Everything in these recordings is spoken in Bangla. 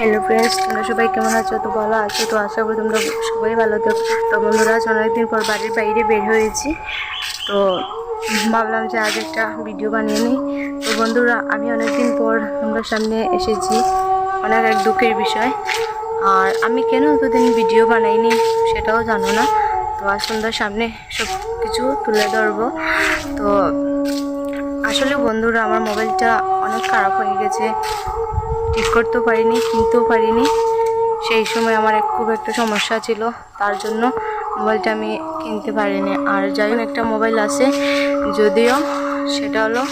হ্যালো ফ্রেন্ডস তোমরা সবাই কেমন আছো? তো ভালো আছো? তো আশা করি তোমরা সবাই ভালো তো তো বন্ধুরা, আজ অনেকদিন পর বাড়ির বাইরে বের হয়েছি। তো ভাবলাম যে আজ একটা ভিডিও বানিয়ে নিই। তো বন্ধুরা, আমি অনেকদিন পর তোমরা সামনে এসেছি। অনেক এক দুঃখের বিষয়। আর আমি কেন এতদিন ভিডিও বানাইনি সেটাও জানো না। তো আজ তোমরা সামনে সব কিছু তুলে ধরবো। তো আসলে বন্ধুরা, আমার মোবাইলটা অনেক খারাপ হয়ে গেছে। ঠিক করতেও পারিনি, কিনতেও পারিনি। সেই সময় আমার খুব একটা সমস্যা ছিল, তার জন্য মোবাইলটা আমি কিনতে পারিনি। আর যাই একটা মোবাইল আছে, যদিও সেটা হলো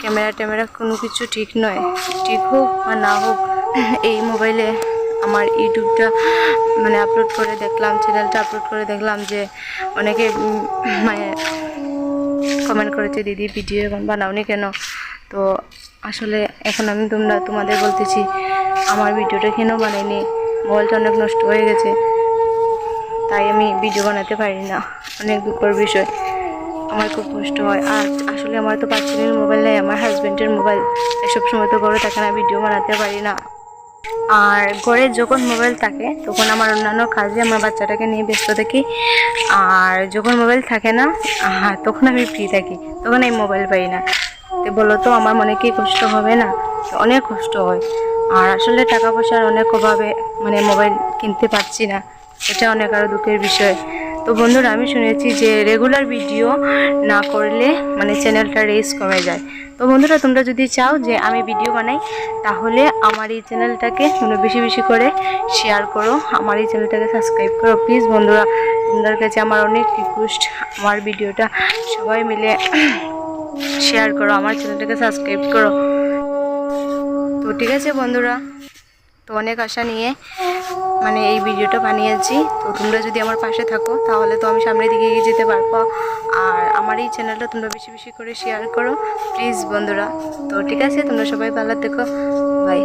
ক্যামেরা ট্যামেরা কোনো কিছু ঠিক নয়। ঠিক হোক বা না হোক, এই মোবাইলে আমার ইউটিউবটা মানে আপলোড করে দেখলাম চ্যানেলটা আপলোড করে দেখলাম যে অনেকে মানে কমেন্ট করেছে, দিদি ভিডিও এখন বানাওনি কেন? তো আসলে এখন আমি তোমরা তোমাদের বলতেছি, আমার ভিডিওটা কেন বানাইনি মোবাইলটা অনেক নষ্ট হয়ে গেছে, তাই আমি ভিডিও বানাতে পারি না, অনেক দুঃখের বিষয়, আমার খুব কষ্ট হয়, আর আসলে আমার তো পার্সোনাল মোবাইল নেই, আমার হাজব্যান্ডের মোবাইল এসব সময় তো ঘরে থাকে না ভিডিও বানাতে পারি না। আর ঘরে যখন মোবাইল থাকে, তখন আমার অন্যান্য কাজে আমার বাচ্চাটাকে নিয়ে ব্যস্ত থাকি, আর যখন মোবাইল থাকে না তখন আমি ফ্রি থাকি, তখন আমি মোবাইল পাই না। তো বলো তো, আমার মনে কি কষ্ট হবে না? অনেক কষ্ট হয়। আর আসলে টাকা পয়সার অনেক অভাবে মানে মোবাইল কিনতে পারছি না। এটা অনেক আরও দুঃখের বিষয়। তো বন্ধুরা, আমি শুনেছি যে রেগুলার ভিডিও না করলে মানে চ্যানেলটা রেস কমে যায়। তো বন্ধুরা, তোমরা যদি চাও যে আমি ভিডিও বানাই, তাহলে আমার এই চ্যানেলটাকে তোমরা বেশি বেশি করে শেয়ার করো। আমার এই চ্যানেলটাকে সাবস্ক্রাইব করো। প্লিজ বন্ধুরা, তোমাদের কাছে আমার অনেক রিকোয়েস্ট আমার ভিডিওটা সবাই মিলে শেয়ার করো, আমার চ্যানেলটাকে সাবস্ক্রাইব করো। তো ঠিক আছে বন্ধুরা, তো অনেক আশা নিয়ে মানে এই ভিডিওটা বানিয়েছি। তো তোমরা যদি আমার পাশে থাকো, তাহলে তো আমি সামনের দিকে এগিয়ে যেতে পারব। আর আমার এই চ্যানেলটা তোমরা বেশি বেশি করে শেয়ার করো প্লিজ বন্ধুরা। তো ঠিক আছে, তোমরা সবাই ভালো থেকো। বাই